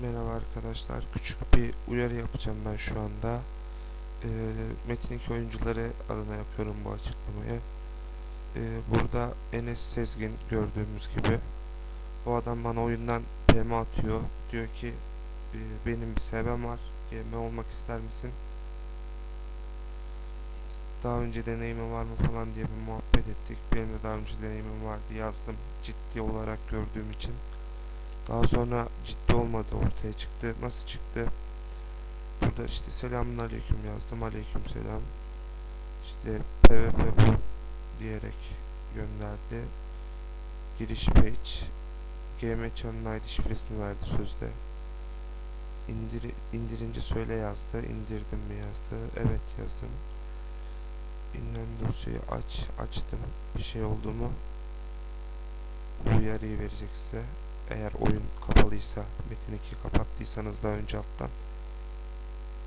Merhaba arkadaşlar. Küçük bir uyarı yapacağım ben şu anda. Ee, Metin 2 oyuncuları adına yapıyorum bu açıklamayı. Ee, burada Enes Sezgin gördüğümüz gibi. Bu adam bana oyundan PM atıyor. Diyor ki "Ee, benim bir sebem var. GM olmak ister misin? Daha önce deneyimin var mı falan diye bir muhabbet ettik. Benim de daha önce deneyimim vardı yazdım. Ciddi olarak gördüğüm için. Daha sonra ciddi olmadı ortaya çıktı. Nasıl çıktı? Burada işte selamun aleyküm yazdım. Aleyküm selam. İşte PvP bu diyerek gönderdi. Giriş page. GM Channel ID şifresini verdi sözde. İndir, indirince söyle yazdı. İndirdim mi yazdı. Evet yazdım. İnlen dosyayı aç. Açtım. Bir şey oldu mu? Bu uyarıyı verecek size eğer oyun kapalıysa Metin 2 kapattıysanız daha önce alttan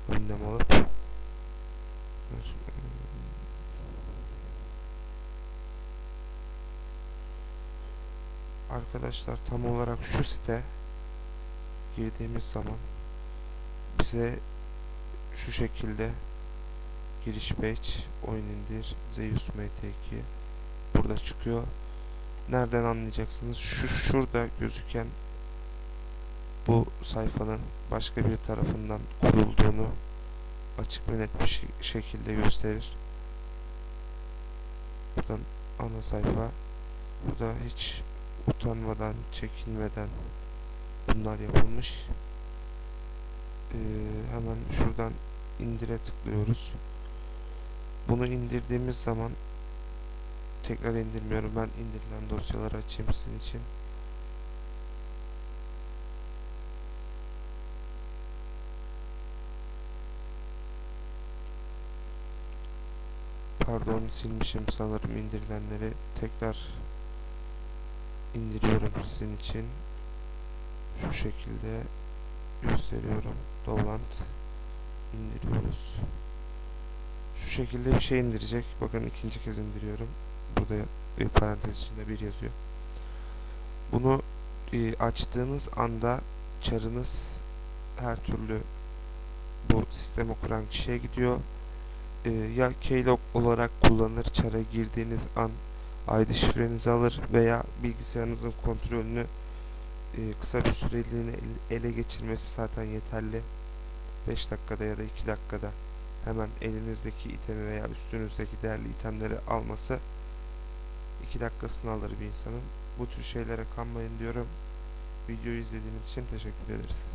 önlem alıp Arkadaşlar tam olarak şu site girdiğimiz zaman bize şu şekilde giriş page oyun indir Zeus MT2 burada çıkıyor nereden anlayacaksınız? Şu şurada gözüken bu sayfanın başka bir tarafından kurulduğunu açık ve net bir şekilde gösterir. Buradan ana sayfa. Burada hiç utanmadan, çekinmeden bunlar yapılmış. Ee, hemen şuradan indire tıklıyoruz. Bunu indirdiğimiz zaman tekrar indirmiyorum. Ben indirilen dosyaları açayım sizin için. Pardon silmişim sanırım indirilenleri. Tekrar indiriyorum sizin için. Şu şekilde gösteriyorum. Dolant indiriyoruz. Şu şekilde bir şey indirecek. Bakın ikinci kez indiriyorum. Burada e, parantez içinde bir yazıyor. Bunu e, açtığınız anda çarınız her türlü bu sistemi kuran kişiye gidiyor. E, ya keylog olarak kullanır çara girdiğiniz an ID şifrenizi alır veya bilgisayarınızın kontrolünü e, kısa bir süreliğine ele geçirmesi zaten yeterli. 5 dakikada ya da 2 dakikada hemen elinizdeki itemi veya üstünüzdeki değerli itemleri alması 2 dakikasını alır bir insanın. Bu tür şeylere kanmayın diyorum. Videoyu izlediğiniz için teşekkür ederiz.